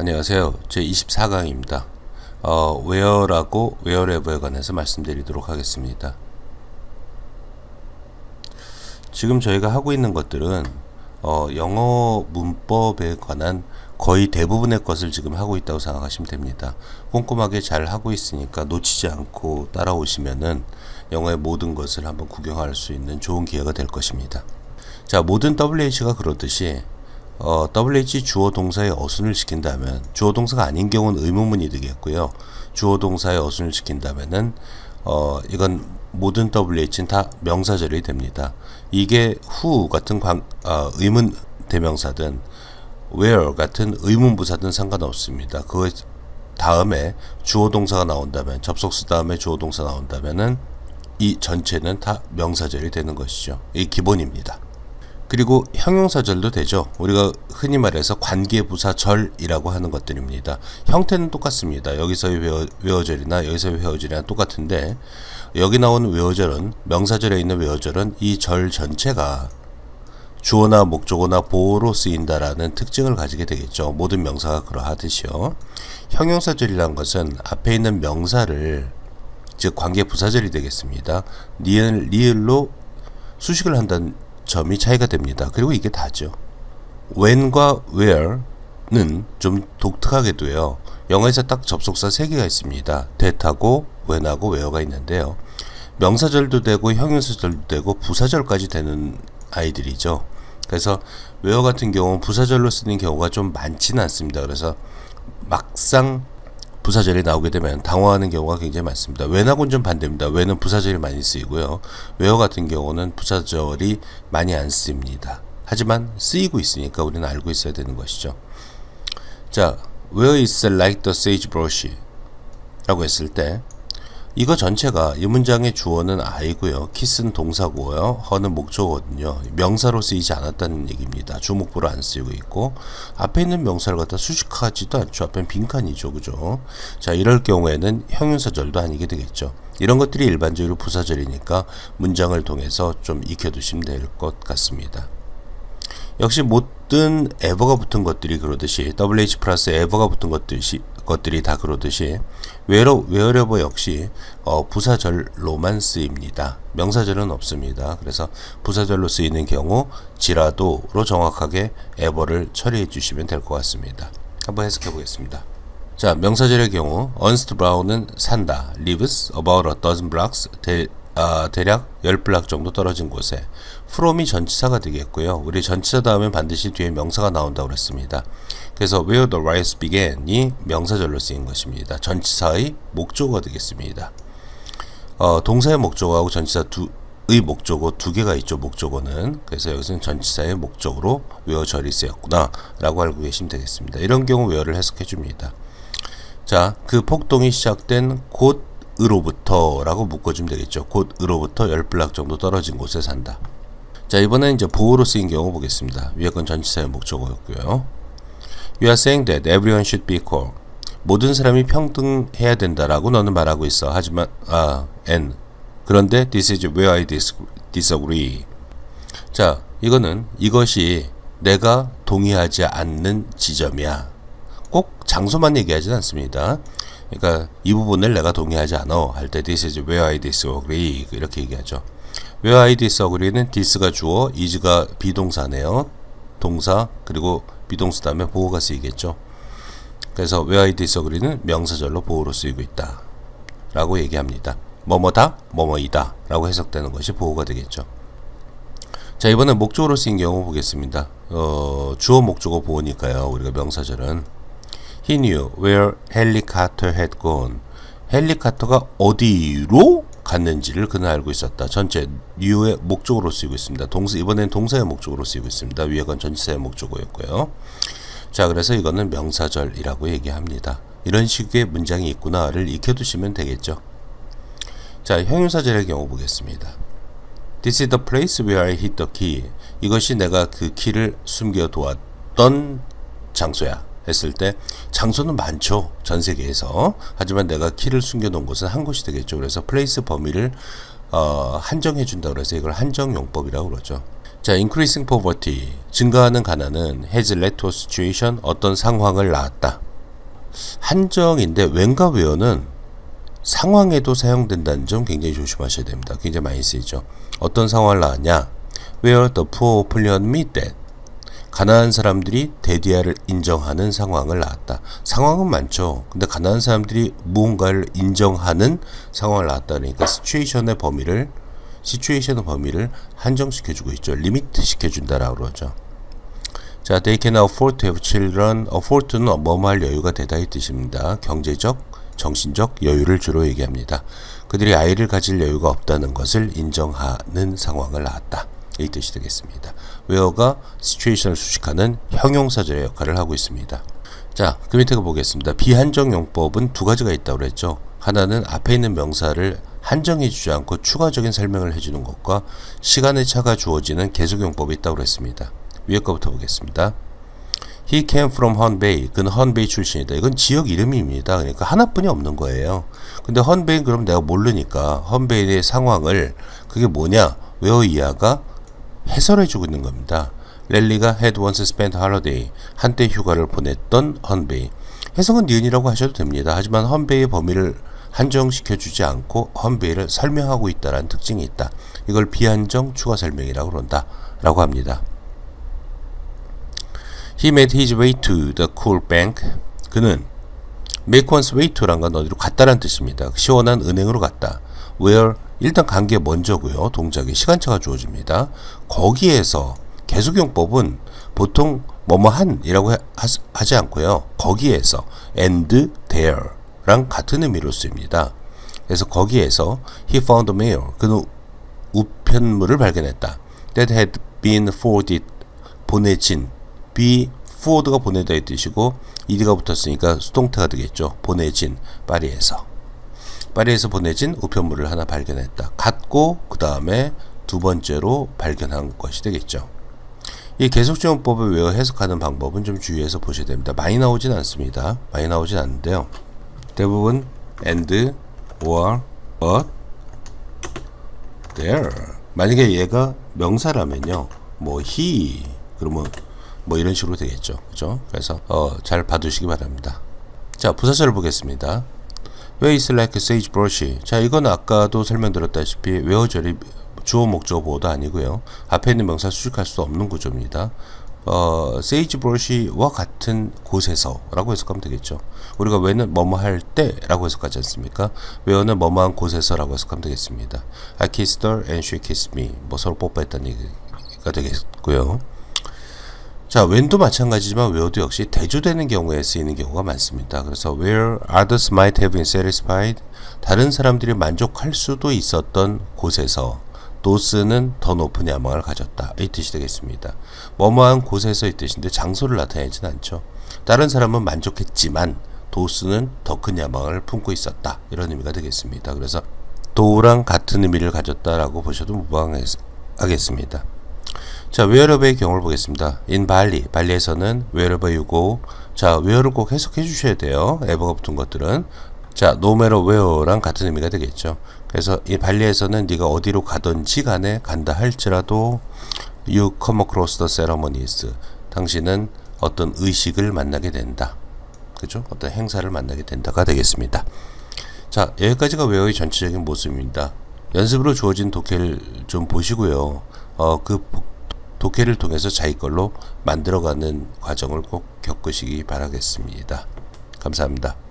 안녕하세요. 제 24강입니다. 어, 웨어라고 웨어레버에 관해서 말씀드리도록 하겠습니다. 지금 저희가 하고 있는 것들은 어, 영어 문법에 관한 거의 대부분의 것을 지금 하고 있다고 생각하시면 됩니다. 꼼꼼하게 잘 하고 있으니까 놓치지 않고 따라오시면은 영어의 모든 것을 한번 구경할 수 있는 좋은 기회가 될 것입니다. 자, 모든 WH가 그렇듯이 어, WH 주어 동사의 어순을 시킨다면 주어 동사가 아닌 경우는 의문문이 되겠고요. 주어 동사의 어순을 시킨다면은 어, 이건 모든 WH는 다 명사절이 됩니다. 이게 who 같은 관, 어, 의문 대명사든 where 같은 의문 부사든 상관없습니다. 그 다음에 주어 동사가 나온다면 접속사 다음에 주어 동사 나온다면은 이 전체는 다 명사절이 되는 것이죠. 이 기본입니다. 그리고 형용사절도 되죠. 우리가 흔히 말해서 관계부사절이라고 하는 것들입니다. 형태는 똑같습니다. 여기서의 외어, 외어절이나 여기서의 외어절이랑 똑같은데 여기 나오는 외어절은 명사절에 있는 외어절은 이 절 전체가 주어나 목적어나 보호로 쓰인다라는 특징을 가지게 되겠죠. 모든 명사가 그러하듯이요. 형용사절이란 것은 앞에 있는 명사를 즉 관계 부사절이 되겠습니다. 리을 리을로 수식을 한다는 점이 차이가 됩니다. 그리고 이게 다죠. when과 where는 좀 독특하게도요. 영어에서 딱 접속사 3개가 있습니다. that하고 when하고 where가 있는데요. 명사절도 되고 형용사절도 되고 부사절까지 되는 아이들이죠. 그래서 where 같은 경우는 부사절로 쓰는 경우가 좀 많지는 않습니다. 그래서 막상 부사절이 나오게 되면 당황하는 경우가 굉장히 많습니다. when하고는 좀 반대입니다. when은 부사절이 많이 쓰이고요. where 같은 경우는 부사절이 많이 안 쓰입니다. 하지만 쓰이고 있으니까 우리는 알고 있어야 되는 것이죠. 자, where is like the sagebrush? 라고 했을 때 이거 전체가 이 문장의 주어는 I고요. 키스는 동사고요. 허는 목적어거든요. 명사로 쓰이지 않았다는 얘기입니다. 주목부로 안 쓰이고 있고 앞에 있는 명사를 갖다 수식하지도 않죠. 앞엔 빈칸이죠. 그죠? 자, 이럴 경우에는 형용사절도 아니게 되겠죠. 이런 것들이 일반적으로 부사절이니까 문장을 통해서 좀 익혀두시면 될 것 같습니다. 역시 모든 에버가 붙은 것들이 그러듯이 WH 플러스 에버가 붙은 것들이, 것들이 다 그러듯이 웨어, 웨어러버 역시 어, 부사절로만 쓰입니다. 명사절은 없습니다. 그래서 부사절로 쓰이는 경우 지라도로 정확하게 에버를 처리해 주시면 될 것 같습니다. 한번 해석해 보겠습니다. 자, 명사절의 경우 언스트 브라운은 산다. lives about a dozen blocks. 대, 아, 대략 10블락 정도 떨어진 곳에 from이 전치사가 되겠고요. 우리 전치사 다음에 반드시 뒤에 명사가 나온다고 그랬습니다. 그래서 where the rice began이 명사절로 쓰인 것입니다. 전치사의 목적어가 되겠습니다. 어, 동사의 목적어하고 전치사 두, 의 목적어 두 개가 있죠. 목적어는. 그래서 여기서는 전치사의 목적으로 where절이 쓰였구나 라고 알고 계시면 되겠습니다. 이런 경우 where를 해석해 줍니다. 자, 그 폭동이 시작된 곳 으로부터라고 묶어주면 되겠죠. 곧 으로부터 10블락 정도 떨어진 곳에 산다. 자, 이번엔 이제 보호로 쓰인 경우 보겠습니다. 위에 건 전치사의 목적어였고요. You are saying that everyone should be equal. 모든 사람이 평등해야 된다라고 너는 말하고 있어. 하지만 아, and 그런데 this is where I dis, disagree. 자, 이거는 이것이 내가 동의하지 않는 지점이야. 꼭 장소만 얘기하지는 않습니다. 그러니까 이 부분을 내가 동의하지 않아 할 때 this is where I disagree 이렇게 얘기하죠. where I disagree는 this가 주어, is가 비동사네요. 동사 그리고 비동사 다음에 보호가 쓰이겠죠. 그래서 where I disagree는 명사절로 보호로 쓰이고 있다. 라고 얘기합니다. 뭐뭐다, 뭐뭐이다 라고 해석되는 것이 보호가 되겠죠. 자 이번엔 목적으로 쓰인 경우 보겠습니다. 어, 주어 목적어 보호니까요. 우리가 명사절은 He knew where 헨리 카터 had gone. 헨리 카터가 어디로 갔는지를 그는 알고 있었다. 전체 knew의 목적으로 쓰이고 있습니다. 동사 이번엔 동사의 목적으로 쓰이고 있습니다. 위에 건 전치사의 목적어였고요. 자, 그래서 이거는 명사절이라고 얘기합니다. 이런 식의 문장이 있구나를 익혀두시면 되겠죠. 자, 형용사절의 경우 보겠습니다. This is the place where I hid the key. 이것이 내가 그 키를 숨겨두었던 장소야. 했을 때 장소는 많죠 전 세계에서 하지만 내가 키를 숨겨놓은 곳은 한 곳이 되겠죠 그래서 플레이스 범위를 어, 한정해 준다 그래서 이걸 한정용법이라고 그러죠 자 increasing poverty 증가하는 가난은 has led to a situation 어떤 상황을 낳았다 한정인데 웬가 웨어는 상황에도 사용된다는 점 굉장히 조심하셔야 됩니다. 굉장히 많이 쓰이죠. 어떤 상황을 나왔냐? Where the poor admit that 가난한 사람들이 데디아를 인정하는 상황을 낳았다. 상황은 많죠. 근데 가난한 사람들이 무언가를 인정하는 상황을 낳았다. 그러니까 시츄에이션의 범위를 시츄에이션의 범위를 한정시켜 주고 있죠. 리미트 시켜 준다라고 그러죠. 자, they can afford to have children. afford는 뭐뭐할 여유가 되다 이 뜻입니다. 경제적, 정신적 여유를 주로 얘기합니다. 그들이 아이를 가질 여유가 없다는 것을 인정하는 상황을 낳았다. 이 뜻이 되겠습니다. 웨어가 시츄에이션을 수식하는 형용사절의 역할을 하고 있습니다. 자, 그 밑에 거 보겠습니다. 비한정 용법은 두 가지가 있다고 그랬죠. 하나는 앞에 있는 명사를 한정해 주지 않고 추가적인 설명을 해주는 것과 시간의 차가 주어지는 계속 용법이 있다고 그랬습니다. 위에 거부터 보겠습니다. He came from 헌베이. 그는 헌베이 출신이다. 이건 지역 이름입니다. 그러니까 하나뿐이 없는 거예요. 근데 헌베이 그럼 내가 모르니까 헌베이의 상황을 그게 뭐냐? 웨어 이하가 해설해주고 있는 겁니다. 랠리가 had once spent holiday 한때 휴가를 보냈던 헌베이 해석은 니은이라고 하셔도 됩니다. 하지만 헌베이의 범위를 한정시켜주지 않고 헌베이를 설명하고 있다는 특징이 있다. 이걸 비한정 추가 설명이라고 그런다. 라고 합니다. He made his way to the cool bank. 그는 make one's way to란 건 어디로 갔다란 뜻입니다. 시원한 은행으로 갔다. Where 일단 간 게 먼저고요. 동작이 시간차가 주어집니다. 거기에서 계속용법은 보통 뭐뭐한이라고 하지 않고요. 거기에서 and there랑 같은 의미로 쓰입니다. 그래서 거기에서 he found a mail 그는 우편물을 발견했다. that had been forwarded 보내진 be forward가 보내다 이 뜻이고 ed가 붙었으니까 수동태가 되겠죠. 보내진 파리에서 파리에서 보내진 우편물을 하나 발견했다. 갖고 그 다음에 두 번째로 발견한 것이 되겠죠. 이 계속지원법을 외워 해석하는 방법은 좀 주의해서 보셔야 됩니다. 많이 나오진 않습니다. 많이 나오진 않는데요. 대부분 and, or, but, there. 만약에 얘가 명사라면요. 뭐 he 그러면 뭐 이런 식으로 되겠죠. 그죠? 그래서 어, 잘 봐두시기 바랍니다. 자, 부사절을 보겠습니다. Is like sagebrush? 자, 이건 아까도 설명드렸다시피 웨어절이 주어 목적어 보호도 아니고요. 앞에 있는 명사 수식할 수 없는 구조입니다. 어, sagebrush와 같은 곳에서라고 해석하면 되겠죠. 우리가 왜는 뭐뭐 할 때라고 해석하지 않습니까? where는 뭐뭐한 곳에서라고 해석하면 되겠습니다. I kissed her and she kissed me. 뭐 서로 뽀뽀했다는 얘기가 되겠고요. 자, when도 마찬가지지만 where도 역시 대조되는 경우에 쓰이는 경우가 많습니다. 그래서 where others might have been satisfied 다른 사람들이 만족할 수도 있었던 곳에서 도스는 더 높은 야망을 가졌다. 이 뜻이 되겠습니다. 뭐뭐한 곳에서 이 뜻인데 장소를 나타내진 않죠. 다른 사람은 만족했지만 도스는 더 큰 야망을 품고 있었다. 이런 의미가 되겠습니다. 그래서 도우랑 같은 의미를 가졌다라고 보셔도 무방하겠습니다. 자, wherever의 경우를 보겠습니다. in 발리, 발리에서는 you go. 자, where를 꼭 해석해 주셔야 돼요. ever가 붙은 것들은. 자, matter where랑 같은 의미가 되겠죠. 그래서 이 발리에서는 네가 어디로 가든지 간에 간다 할지라도 you come across the ceremonies. 당신은 어떤 의식을 만나게 된다. 그죠? 어떤 행사를 만나게 된다가 되겠습니다. 자, 여기까지가 웨어의 전체적인 모습입니다. 연습으로 주어진 독해를 좀 보시고요. 어, 그 독해를 통해서 자기 걸로 만들어가는 과정을 꼭 겪으시기 바라겠습니다. 감사합니다.